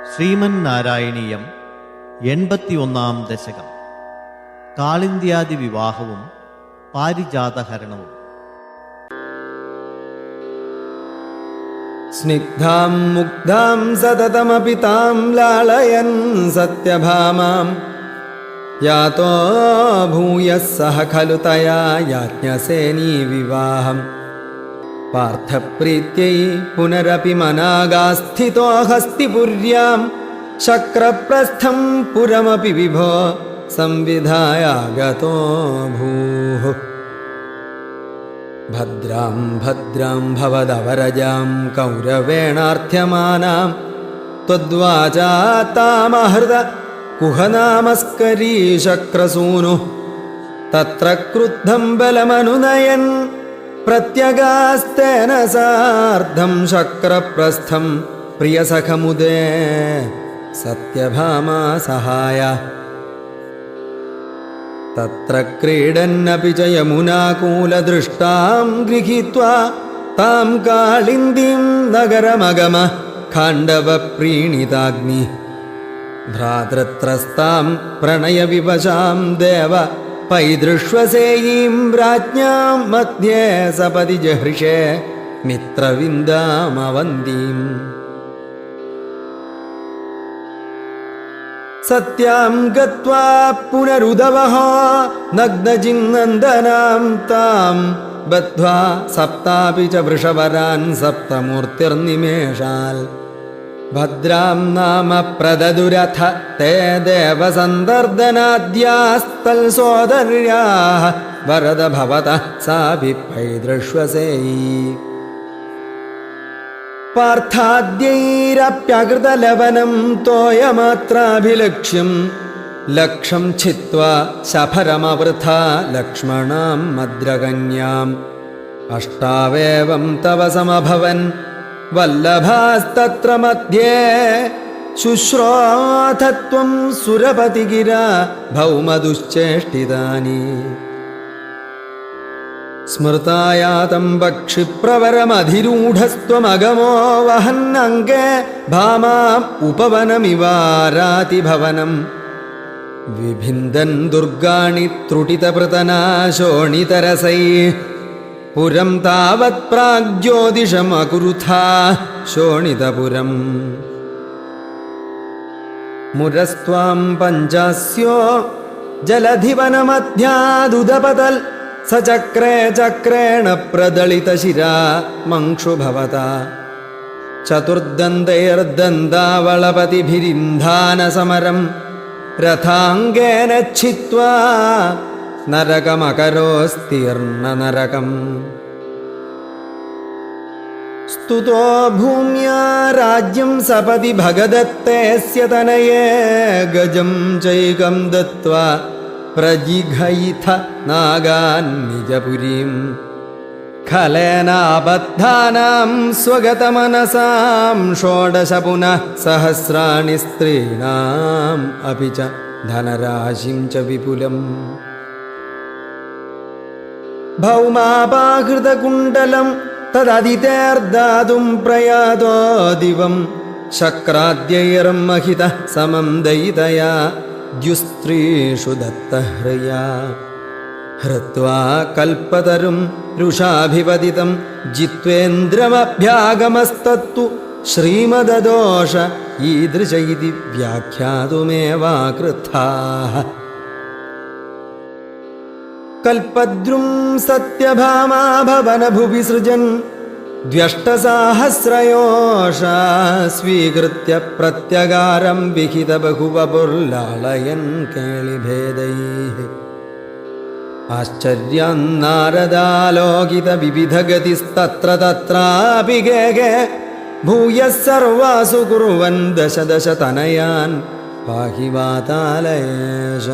ശ്രീമൻ നാരായണീയം എൺപത്തിയൊന്നാം ദശകം. കാളിന്ത്യാദി വിവാഹവും പാരിജാതഹരണവും. സ്നിഗ്ധാം മുഗ്ധാം സതതമപി താം ലാളയൻ സത്യഭാമാം. യാതോ ഭൂയസ്സഹ ഖലു തയാ യാജ്ഞസേനീ വിവാഹം. पार्थप्रीत्यै पुनरपि मनागास्थितो हस्तिपुर्यां शक्रप्रस्थं पुरमपि विभो संविधायागतो भूः भद्रां भद्रां भवदवरजां कौरवेणार्थ्यमानां त्वद्वाचा तामहृद कुहनामस्करी शक्रसूनुः तत्र क्रुद्धं बलमनुनयन् प्रत्यगास्तेन सार्धं शक्रप्रस्थं प्रियसखमुदे सत्यभामा सहाय तत्र क्रीडन्नपि च यमुनाकूलदृष्टां गृहीत्वा तां काळिन्दीं नगरमगम खाण्डवप्रीणिताग्नि भ्रातृत्रस्तां प्रणयविवशां देव പൈതൃഷ്വസേയീം രാജ്ഞാം മധ്യേ സപതി ജഹൃഷേ മിത്രവിന്ദാമവന്തീം. സത്യാം ഗത്വാ പുനരുദവഹ നഗ്നചിന്നന്ദനാം താം. ബദ്ധ്വാ സപ്താപി ച വൃഷവരാൻ സപ്തമൂർത്തിർനിമേഷാൽ. भद्रां नाम प्रददुरथ ते देवसन्दर्दनाद्यास्तल्सोदर्याः वरद भवतः सापि पैदृष्वसेयी पार्थाद्यैरप्यकृतलवनं तोयमात्राभिलक्ष्यं लक्षं छित्त्वा शफरमवृथा लक्ष्मणां मद्रकन्याम् अष्टावेवं तव समभवन् വല്ലഭാസ്തത്ര മധ്യേ ശുശ്രോധത്വം സുരപതിഗിര ഭൗമദുശ്ചേഷ്ടിതാനി. സ്മൃതായാതം ഭക്ഷിപ്രവരമധിരൂഢസ്ത്വമഗമോ വഹന്നങ്കെ ഭാമാം ഉപവനമിവാരാതിഭവനം. വിഭിന്ദൻ ദുർഗാണി ത്രുടിതപൃതനാശോണിതരസൈ പുരം താവത് പ്രാഗ്ജ്യോതിഷമകുരുഥാ ശോണിതപുരം. മുരസ്ത്വാം പഞ്ചാസ്യോ ജലധിവനമധ്യാദുദപതൽ സചക്രേ ചക്രേണ പ്രദളിതശിരാ മങ്ക്ഷുഭവത ചതുർദന്തൈർദന്താവളപതിഭിരിന്ധാനസമരം രഥാംഗേന ഛിത്വാ रथाङ्गेन छित्त्वा नरकमकरोस्तीर्णनरकम् स्तुतो भूम्या राज्यं सपदि भगदत्तेऽस्य तनये गजं चैकं दत्त्वा प्रजिघयिथ नागान्निजपुरीं खलेनाबद्धानां स्वगतमनसां षोडश पुनः सहस्राणि स्त्रीणाम् अपि च धनराशिं च विपुलम् ഭൗമാപാഹൃതകുണ്ടലം തദതിതേർദാതും പ്രയാതോ ദിവം ശക്രാദ്യൈർമഹിത സമം ദയിതയാ ദ്യുസ്ത്രീഷു ദത്തഹൃയാ. ഹൃത്വാ കൽപ്പതരും രുഷാഭിപതിതം ജിത്വേന്ദ്രമഭ്യാഗമസ്തത്തു ശ്രീമദദോഷ ഈദൃശൈതി വ്യാഖ്യാതുമേവാകൃത്ഥാ കൽപ്പദ്രും സത്യഭാമാഭവനഭുവി സൃജൻ ദ്വഷ്ടസാഹസ്രയോഷ സ്വീകൃത്യ പ്രത്യകാരം വിഹിത ബഹുവപുർലാളയൻ കേളിഭേദൈ. ആശ്ചര്യം നാരദാലോകിത വിവിധഗതിസ്തത്ര തത്രാപി കേകെ ഭൂയഃ സർവാസു കുറുവൻ ദശ ദശ തനയാൻ പാഹി വാതാലയേഷ